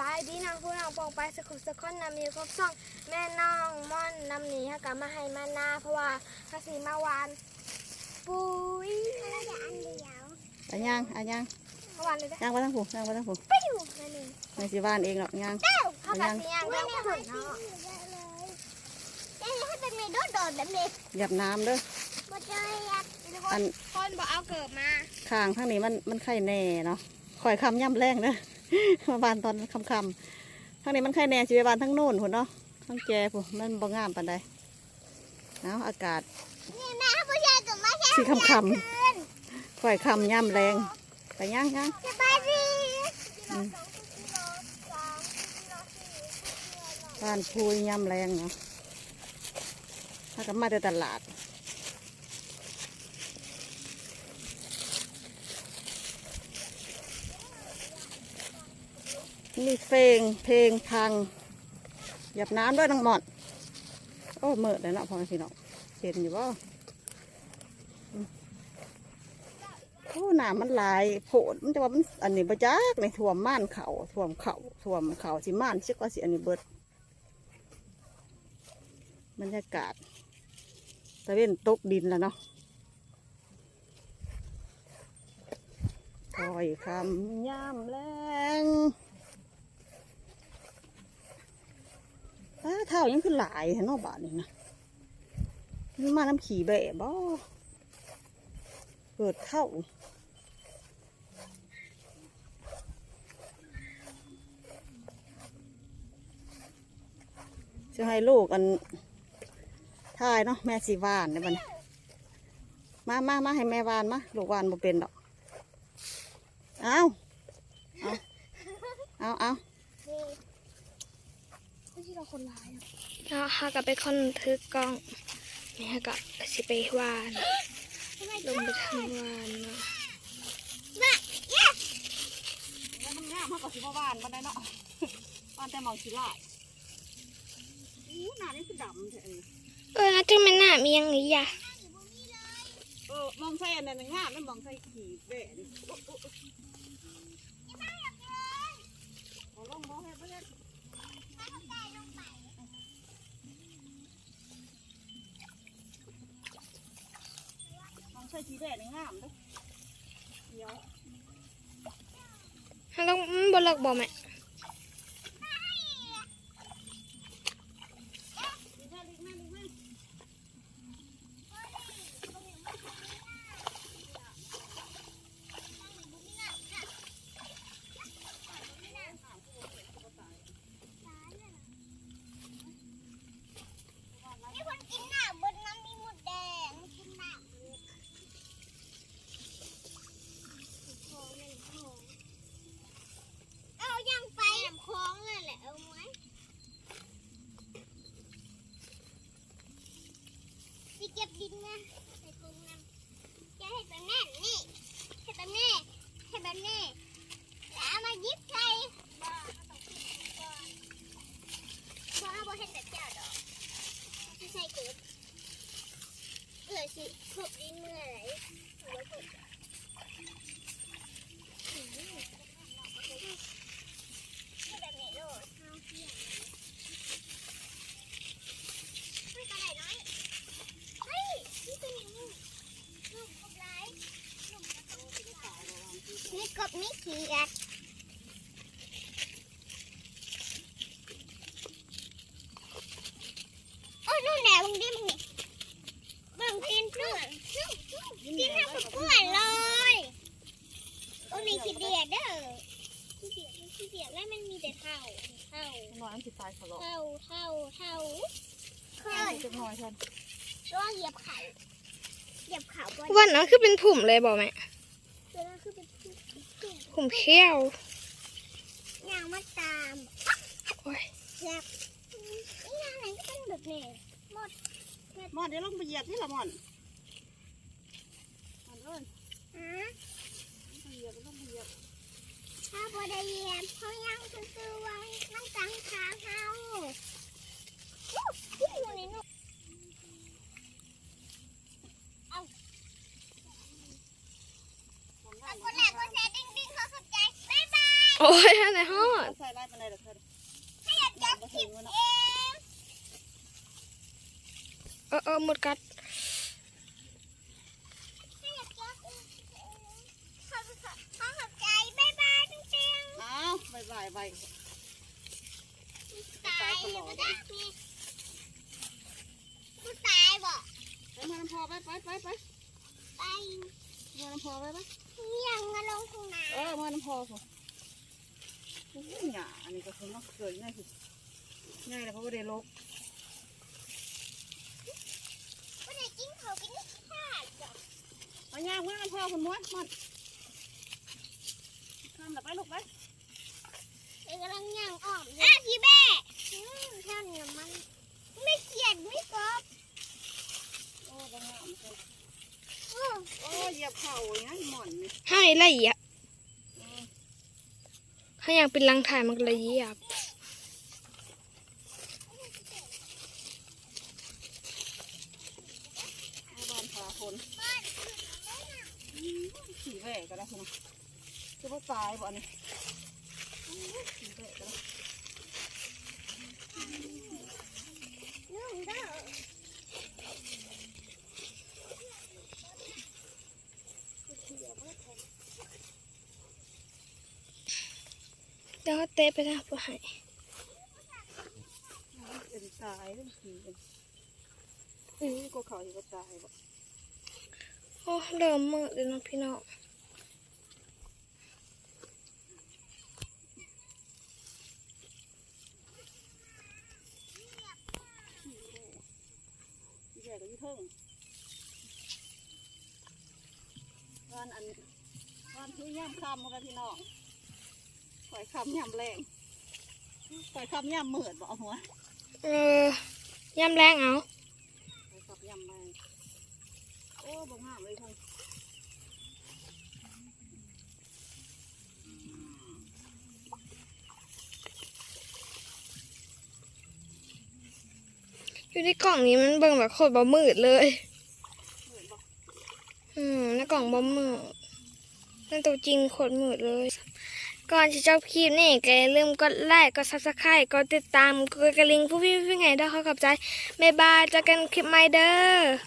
บายดีน้องผู้น้องปองไปสกุลสกอนนำมีครบสองแม่น้องม่อนนำหนีฮะกลับมาให้มานาเพราะว่าภาษีมาวานปุ้ยแล้วอย่าอันเดียวอันยังอันยังเมื่อวานเลยนะย่างไปทั้งผูย่างไปทั้งผูไปอยู่นั่นเองในสิบ้านเองหรอกย่างเอ้าเขากับสียางแล้วขุนเนาะได้ให้เป็นเมนูโดดแบบนี้หยับน้ำเด้อบ่เจอยัดอันคนบอกเอาเกิดมาข้างทั้งนี้มันมันไข่แน่เนาะคอยคำย่ำแรงเด้อ มาบานตอนคำคำๆทั้งนี้มันไข่แน่สิไปบานทั้งโน่นพุ่นเนาะทั้งแจพุ่นมันบ่งามปานใดเอาอากาศนี่นะผู้ชายกับมาแค่สีคำคำๆคอยคำย่ำแรงไปย่างย่างสบายดีบ้านพูยย่ำแรงเนาะถ้าก็มาแต่ตลาด มีเพลงเพลงพัง หยับน้ำด้วยน้องหมอนโอ้เมื่อเลยเนาะพ่อแม่พี่น้องเห็นอยู่บ่อืมโอ้น้ำมันลายโผดมันจะว่ามันอันนี้ประจักในท่วมม่านเขาท่วมเขาท่วมเขาสิม่านชิกว่าสิอันนี้เบิดบรรยากาศตะเว้นตกดินแล้วเนาะคอยคำย่ำแรงอ้า เท่ายังคือหลายแถวนอกบ้านนี่นะมันมาน้ำขี่แบะบ่เกิดเท่าจะให้ลูกอันทายเนาะแม่สีวานเนี่ยบันมามามาให้แม่วานมาลูกวานบ่เป็นดอก เอาเอาเอาเอา เราคนร้ายเนาะฮะกับไปคนถือกล้องนี่ฮะกับสิไปวานลงไปทำวานเนาะมันงามมากกว่าสิบวานบันไดเนาะวานแต่มองสีลายอู้หน้านี่คือดำเถอะเออเออจังมันหน้ามียังไงยะเออมองใส่อันนั้นงามไม่มองใส่ขี่แบะนี่โอ๊ะโอ๊ะโอ๊ะเอาลงบ่ให้บ่ให้ ใส่สีแบะนี่งามเด้อเดี๋ยวฮัลโหลบนหลักบ่แม่มีคนกินหน้าบนน้ำมีหมดแดงกินหน้าเอายังไปน้ำคลองเลยแหละเอาไหมสิเก็บดิ นะใส่ถุงน้ำจะให้แบบแน่นนี่ให้แบบแน่ให้แบบแน่แล้วเอามายิบใส่บ่ต้องกินก่อนบ่เอาบ่เห็นแบบเจ้าดอกไม่ใช่เกิดเกิดสิขบดินเมื่อไหร่หรือว่าเกิดแบบนี้โลดเอาเที่ยงไม่กระไรน้อยเฮ้ยนี่ตัวนี้ลูกกบไรลูกกระโตนี่กบนี่เขียดโอ้ยนู่นแหละมึง ดิมึงนี่มึงกินเพื่อนกินให้เพื่อนเลยโอ้นี่ขี้เดียดเด้อขี้เดียดมันขี้เดียดแล้วมันมีแต่เท่าเท่าน้อยอันสิตายเขาหรอกเท่าเท่าเท่าเคอันยสิจักหน่อยท่านตัวเหยียบเขาเหยียบเขาบ่วันนั้นคือเป็นผุ่มเลยบ่แม่ตัวนั้นคือเป็นผู้ผู้ผุ่มเขี้ยว ยางมาตาม โอ้ย เหยียบนี่ยางไหนก็เป็นแบบนี้หม ดมอนเดี๋ยวลงไปเหยียบนี่ละมอนมอนเอ้ยฮะลงไปเหยียบลงไปเหยียบถ้าบ่ได้เหยียบเขายังซื้อๆไว้น้ำตังขาเขาอู้ที่อยู่ในนู่นของเอางามคนแรกคนแรกดิ้งดิ้งเขาเข้าใจบ๊ายบายโอ้ยอะไรฮอดใส่ลายปานใดล่ะเพิ่นให้อยากจับทิพเอง เออเออหมดกัดให้อยากจับเองขอบคุณค่ะขอขอบใจบ๊ายบายจริงอ้าวบายบายบายๆตายเลยก็ได้นี่กูตายบ่ไปมาน้ำพอไปไปไปไปไปมาน้ำพอไปไปยังมาลงทุ่งนาเออมาน้ำพอผมโอ้ยหยาอันนี้ก็คงต้องเกิดง่ายสิง่ายแล้วเพราะว่าได้ลก ไม่ได้ กินเขากินข้าวจ้ะเอาย่างมาน้ำพอคุณม้วนมันทำแบบไปลูกไปเอ็กำลังย่างอ้อมอะพี่แม่อืมเท่นี้มัน ไม่เกลียดไม่กบโอ้บางามเลยโอ้เหยียบเข่าอย่างนี้หม่อนนี่ให้ไรอะให้ยากเป็นรังถ่ายมันลยเหยียดบ เอาบ้านพาคน ขี่แหวกกันแล้วคุณคือว่าตายบ่เนี่ยขี่แหวกกันแล้วนุ่มเด้อเดี๋ยวเขาเตะไปทางผู้ให้เป็นตายเป็นขี่เป็นเอ้ยก็เขาอยู่ก็ตายบ่โอ้เริ่มมืดเลยเนาะพี่น้อง ขี่แหวกก็อยู่ เทิงวันอันวันคือย่ำคำกันพี่น้องปล่อยคำย่ำแรงปล่อยคำย่ำมืดบ่เอาหัวเออย่ำแรงเอาปล่อยคำย่ำแรงโอ้บ่งามเลยพุ่ง อยู่ในกล่องนี้มันเบิ่งแบบโคตรบ่มืดเลยมืดบ่อืมในกล่องบอมืดนั่นตัวจริงโคตรมืดเลย ก่อนจะจบคลิปนี่ก็อย่าลืมกดไลค์ กดซับสไครต์กดติดตาม กดกระลิงผู้พี่พี่ไงด้วยเขาขอบใจ บ๊ายบายเจอกันคลิปใหม่เด้อ